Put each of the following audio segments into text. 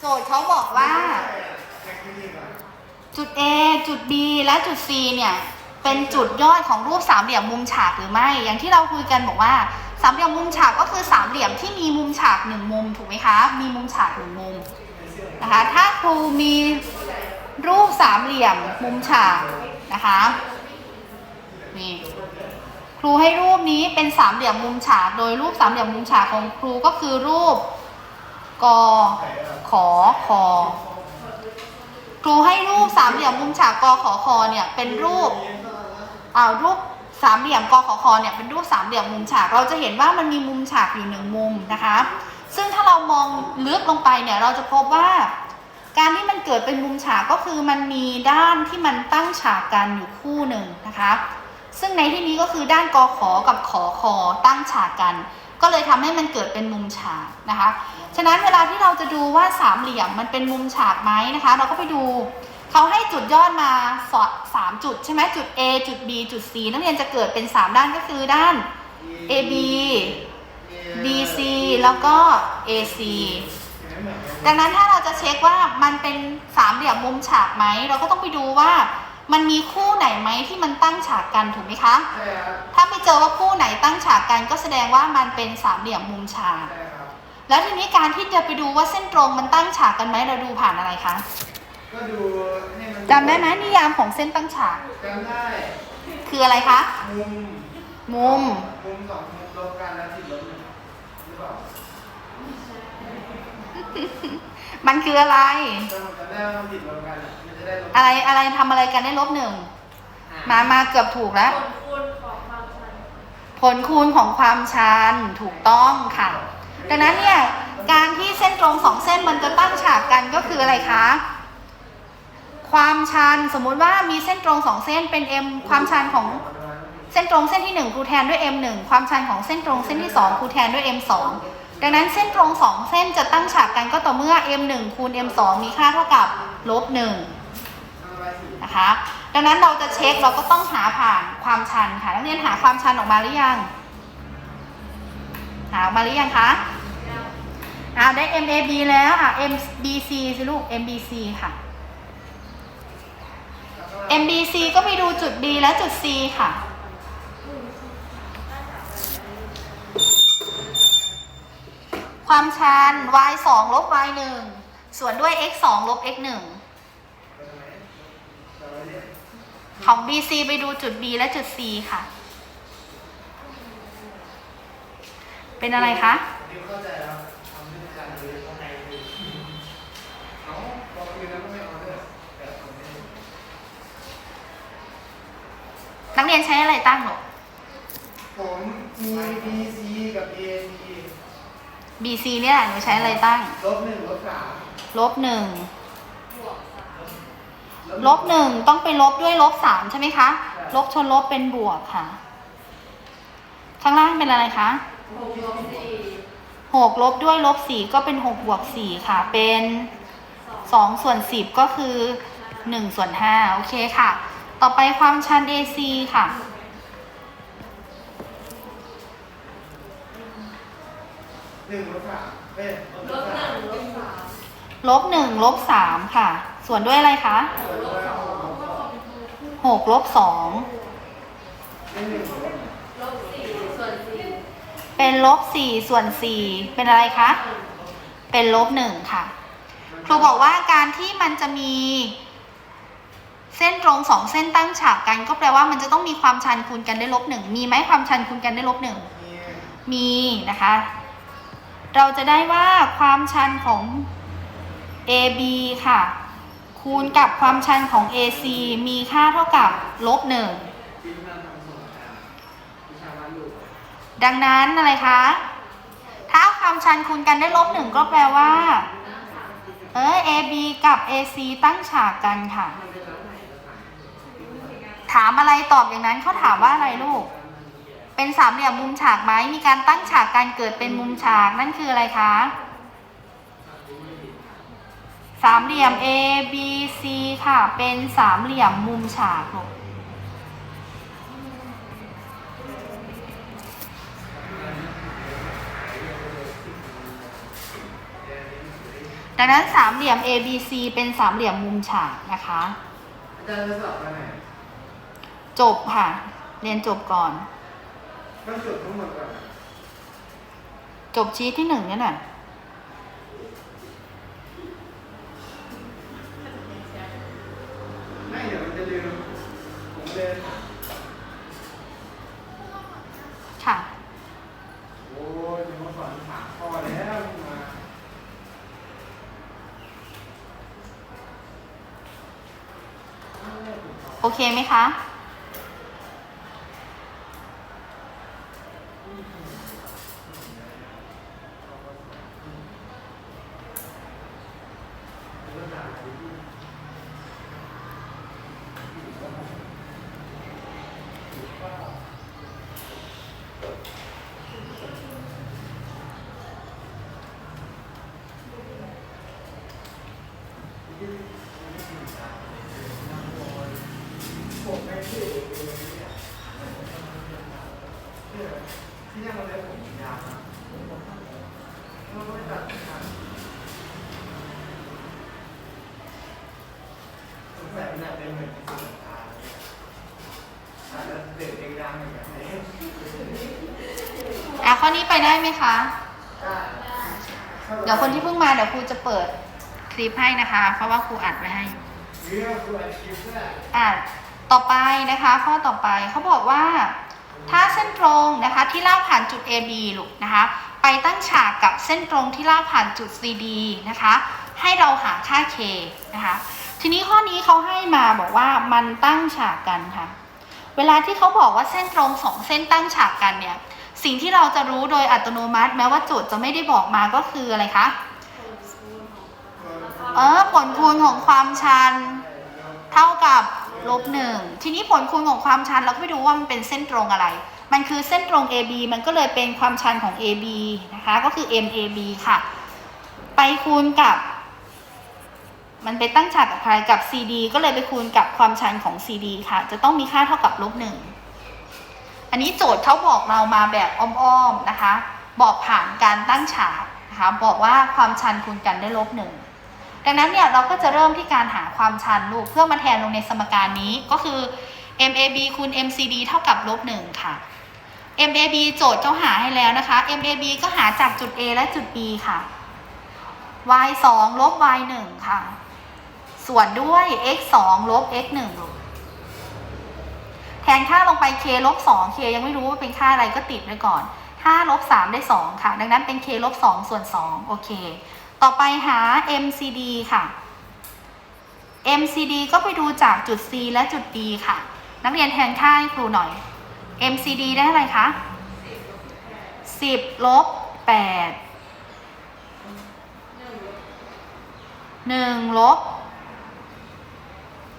โจทย์เขาบอกว่า จุด A จุด B และจุด C เนี่ย เป็นจุดยอดของรูปสามเหลี่ยมมุมฉากหรือไม่ อย่างที่เราคุยกันบอกว่าสามเหลี่ยมมุมฉากก็คือสามเหลี่ยมที่มีมุมฉากหนึ่งมุมถูกไหมคะ มีมุมฉากหนึ่งมุมนะคะ ถ้าครูมีรูปสามเหลี่ยมมุมฉากนะคะนี่ครูให้รูปนี้เป็นสามเหลี่ยมมุมฉาก โดยรูปสามเหลี่ยมมุมฉากของครูก็คือรูป กขอคอครูให้รูปสามเหลี่ยมมุมฉากกขอคอเนี่ยเป็นรูปอ่ารูปสามเหลี่ยมกขอคอเนี่ยเป็นรูปสามเหลี่ยมมุมฉาก เราจะเห็นว่ามันมีมุมฉากอยู่หนึ่งมุมนะคะ ซึ่งถ้าเรามองลึกลงไปเนี่ยเราจะพบว่าการที่มันเกิดเป็นมุมฉากก็คือมันมีด้านที่มันตั้งฉากกันอยู่คู่หนึ่งนะคะ ซึ่งในที่นี้ก็คือด้านกขอกับขอคอตั้งฉากกัน ก็เลยทำให้มันเกิดเป็นมุมฉากนะคะ ฉะนั้นเวลาที่เราจะดูว่าสามเหลี่ยมมันเป็นมุมฉากไหมนะคะ เราก็ไปดูเขาให้จุดยอดมาสอดสามจุดใช่ไหมจุด A จุด B จุด C นักเรียนจะเกิดเป็น 3 ด้านก็คือด้าน AB BC แล้วก็ AC ดังนั้นถ้าเราจะเช็คว่ามันเป็นสามเหลี่ยมมุมฉากไหม เราก็ต้องไปดูว่ามันมีคู่ไหนไหมที่มันตั้งฉากกันถูกไหมคะ ถ้าไม่เจอว่าคู่ไหน กกันก็แสดงว่ามันเป็นสามเหลี่ยมมุมฉากใช่ครับแล้วทีนี้การที่จะไปดูว่าเส้นตรงมันตั้งฉากกันไหมเราดูผ่านอะไรคะก็ดูให้มันจำได้ไหมนิยามของเส้นตั้งฉาก จำได้คืออะไรคะ มุมมุม มุมสองมุมลบกันแล้วติดลบหนึ่งหรือเปล่ามันคืออะไร จำจำได้ว่ามันติดลบกันอะมันจะได้ลบอะไรอะไรทำอะไรกันได้ลบหนึ่งมามาเกือบถูกแล้ว ผลคูณของความชันถูกต้องค่ะ ดังนั้นเนี่ยการที่เส้นตรงสองเส้นมันจะตั้งฉากกันก็คืออะไรคะ ความชันสมมุติว่ามีเส้นตรงสองเส้นเป็น m ความชันของเส้นตรงเส้นที่ 1ครูแทนด้วย m 1ความชันของเส้นตรงเส้นที่2ครูแทนด้วย m 2ดังนั้นเส้นตรงสองเส้นจะตั้งฉากกันก็ต่อเมื่อ m 1คูณ m 2มีค่าเท่ากับลบ1นะคะ ดังนั้นเราจะเช็คเราก็ต้องหาผ่านความชันค่ะนักเรียนหาความชันออกมาหรือยัง หาออกมาหรือยังคะอ่าได้ MAB แล้วอะ MBC สิลูก MBC ค่ะ MBC ก็ไปดูจุด B และจุด C ค่ะ ความชัน y 2ลบ y 1ส่วนด้วย x 2ลบ x 1 ของ BC ไปดูจุด B และจุด C ค่ะ เป็นอะไรคะนี่เข้าใจแล้วทำด้วยกันเลยข้างในคือเอาพอคืนแล้วก็ไม่ออเดอร์แต่ผมไม่นักเรียนใช้อะไรตั้งหรอผมมี BC กับ AC BC เนี่ยหนูใช้อะไรตั้ง ลบหนึ่งลบสามลบหนึ่ง ลบหนึ่งต้องไปลบด้วยลบสามใช่ไหมคะ ลบชนลบเป็นบวกค่ะ ข้างล่างเป็นอะไรคะหกลบด้วยลบสี่ก็เป็นหกบวกสี่ค่ะ เป็นสองส่วนสิบก็คือหนึ่งส่วนห้าโอเคค่ะ ต่อไปความชัน AC ค่ะหนึ่งลบสามเป็นลบสามลบหนึ่งลบสามค่ะ ส่วนด้วยอะไรคะหกลบสองเป็นลบสี่ส่วนสี่เป็นอะไรคะ เป็นลบหนึ่งค่ะ ครูบอกว่าการที่มันจะมีเส้นตรงสองเส้นตั้งฉากกัน ก็แปลว่ามันจะต้องมีความชันคูณกันได้ลบหนึ่งมีไหมความชันคูณกันได้ลบหนึ่งมีมีนะคะ เราจะได้ว่าความชันของ AB ค่ะ คูณกับความชันของ AC มีค่าเท่ากับลบหนึ่งดังนั้นอะไรคะ ถ้าเอาความชันคูณกันได้ลบหนึ่งก็แปลว่า เออ AB กับ AC ตั้งฉากกันค่ะ ถามอะไรตอบอย่างนั้นเขาถามว่าอะไรลูก เป็นสามเหลี่ยมมุมฉากไหมมีการตั้งฉากการเกิดเป็นมุมฉากนั่นคืออะไรคะามเหลี่ยม A B C ค่ะ เป็นสามเหลี่ยมมุมฉากลูกดังนั้นสามเหลี่ยม ABC เป็นสามเหลี่ยมมุมฉากนะคะอาจารย์จะสอบมาไหนจบค่ะ เรียนจบก่อน ต้องจดทั้งหมดก่อน จบชีทที่หนึ่งเนี่ยน่ะ ลืมผมเลยค่ะ โอ้ยเดี๋ยวมาสอนถามข้อแล้วมาโอเคไหมคะอ ที่นี่ยที่ยังมาเล่นผมยาวนะเราไม่ตัดขาดสงสัยมันอาจเป็นเหมือนที่สุดท้าอาจจะเด็กเองดังอย่างนี้อะข้อนี้ไปได้ไหมคะ ได้ เดี๋ยวคนที่เพิ่งมาเดี๋ยวครูจะเปิด ลิปให้นะคะ เพราะว่าครูอัดไว้ให้เรื่องคืออาชีพแรกอะต่อไปนะคะ ข้อต่อไปเขาบอกว่า ถ้าเส้นตรงนะคะที่ลากผ่านจุด AB ลูกนะคะ ไปตั้งฉากกับเส้นตรงที่ลากผ่านจุด CD นะคะ ให้เราหาค่า K นะคะทีนี้ข้อนี้เขาให้มาบอกว่ามันตั้งฉากกันค่ะ เวลาที่เขาบอกว่าเส้นตรงสองเส้นตั้งฉากกันเนี่ย สิ่งที่เราจะรู้โดยอัตโนมัติ แม้ว่าโจทย์จะไม่ได้บอกมาก็คืออะไรคะ เออผลคูณของความชันเท่ากับลบหนึ่งทีนี้ผลคูณของความชันเราก็ไปดูว่ามันเป็นเส้นตรงอะไร มันคือเส้นตรง AB มันก็เลยเป็นความชันของ AB นะคะก็คือ MAB ค่ะ ไปคูณกับ มันไปตั้งฉากกับใครกับ CD ก็เลยไปคูณกับความชันของ CD ค่ะ จะต้องมีค่าเท่ากับลบหนึ่งอันนี้โจทย์เขาบอกเรามาแบบอ้อมๆนะคะ บอกผ่านการตั้งฉากนะคะบอกว่าความชันคูณกันได้ลบหนึ่ง ดังนั้นเนี่ยเราก็จะเริ่มที่การหาความชันลูกเพื่อมาแทนลงในสมการนี้ก็คือ MAB คูณ MCD เท่ากับลบหนึ่งค่ะ MAB โจทย์เขาหาให้แล้วนะคะ MAB ก็หาจากจุด A และจุด B ค่ะ y 2ลบ y 1ค่ะ ส่วนด้วย x 2ลบ x 1ลูกแทนค่าลงไป k ลบ2 k ยังไม่รู้ว่าเป็นค่าอะไรก็ติดไว้ก่อน5ลบ3ได้ 2 ค่ะ ดังนั้นเป็น k ลบ2ส่วน 2 โอเค ต่อไปหา MCD ค่ะ MCD ก็ไปดูจากจุด C และจุด D ค่ะ นักเรียนแทนค่าให้ครูหน่อย MCD ได้อะไรคะ 10 ลบ 8 1 ลบ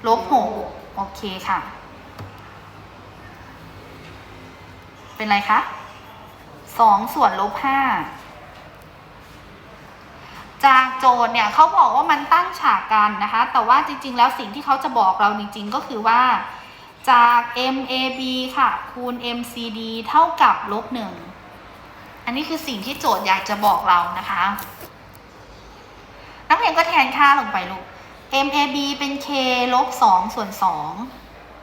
ลบ 6 โอเคค่ะ เป็นไรคะ 2 ส่วนลบ 5 จากโจทย์เนี่ยเขาบอกว่ามันตั้งฉากกันนะคะ แต่ว่าจริง ๆ แล้วสิ่งที่เขาจะบอกเราจริง ๆ ก็คือว่าจาก MAB ค่ะ คูณ MCD เท่ากับลบหนึ่งอันนี้คือสิ่งที่โจทย์อยากจะบอกเรานะคะ นักเรียนก็แทนค่าลงไปลูก MAB เป็น K ลบ2ส่วน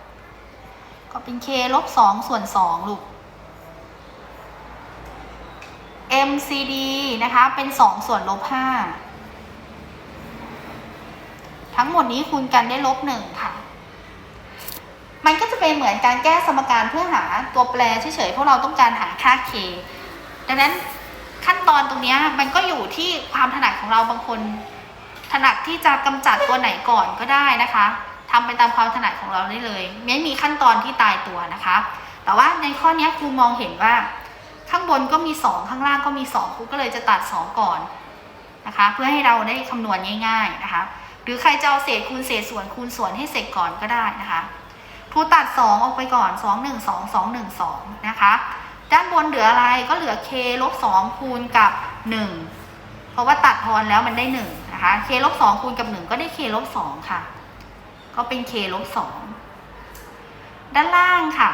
2ก็เป็น K ลบ2ส่วน2ลูก MCD นะคะ เป็น 2 ส่วนลบ 5 ทั้งหมดนี้คูณกันได้ลบ 1 ค่ะ มันก็จะเป็นเหมือนการแก้สมการเพื่อหาตัวแปรเฉยๆ เพราะเราต้องการหาค่า k ดังนั้นขั้นตอนตรงนี้มันก็อยู่ที่ความถนัดของเราบางคน ถนัดที่จะกำจัดตัวไหนก่อนก็ได้นะคะทำไปตามความถนัดของเราได้เลย ไม่มีขั้นตอนที่ตายตัวนะคะ แต่ว่าในข้อนี้ครูมองเห็นว่า ข้างบนก็มี 2 ข้างล่างก็มี2ครูก็เลยจะตัด 2 ก่อนนะคะ เพื่อให้เราได้คำนวณง่าย ๆนะคะ หรือใครจะเอาเศษคูณเศษส่วนคูณส่วนให้เสร็จก่อนก็ได้นะคะครูตัด 2 ออกไปก่อน 2 1 2 2 1 2 นะคะ ด้านบนเหลืออะไรก็เหลือ k ลบ2คูณกับ 1 เพราะว่าตัดทอนแล้วมันได้1นะคะ k ลบ2คูณกับ 1 ก็ได้ k ลบ2ค่ะ ก็เป็น k ลบ2ด้านล่างค่ะ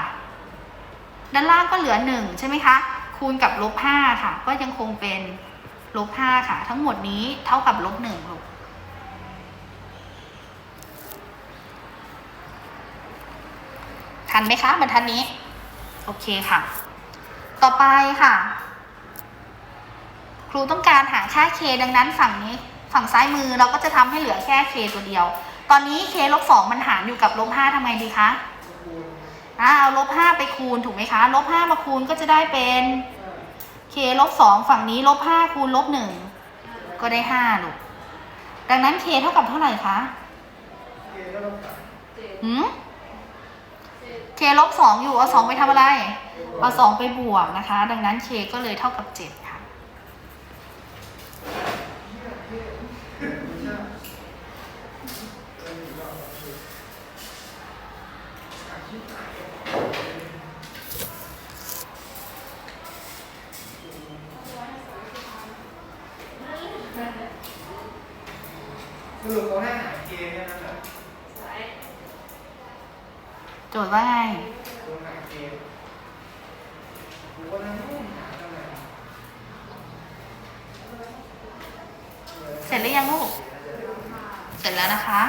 ด้านล่างก็เหลือ 1 ใช่ไหมคะ คูณกับลบ5ค่ะ ก็ยังคงเป็นลบห้าค่ะ ทั้งหมดนี้เท่ากับลบหนึ่งลูกทันไหมคะบรรทัดนี้ โอเคค่ะ ต่อไปค่ะ ครูต้องการหาค่า k ดังนั้นฝั่งนี้ฝั่งซ้ายมือเราก็จะทำให้เหลือแค่ k ตัวเดียว ตอนนี้ k ลบสองมันหารอยู่กับลบห้าทำไงดีคะ อ่าเอาลบห้าไปคูณถูกไหมคะ ลบห้ามาคูณก็จะได้เป็น k ลบสองฝั่งนี้ลบห้าคูณลบหนึ่งก็ได้ห้าลูก ดังนั้น k เท่ากับเท่าไหร่คะเอก็ต้องตัดหืม k ลบสองอยู่ เอาสองไปทำอะไร เอาสองไปบวกนะคะ ดังนั้น k ก็เลยเท่ากับเจ็ดค่ะ สรุปเขาให้หาเกณฑ์แค่นั้นแหละโจทย์ว่าไงโดนหาเกณฑ์กูก็นั่งหาตั้งนานเสร็จหรือยังลูก เสร็จแล้วนะคะ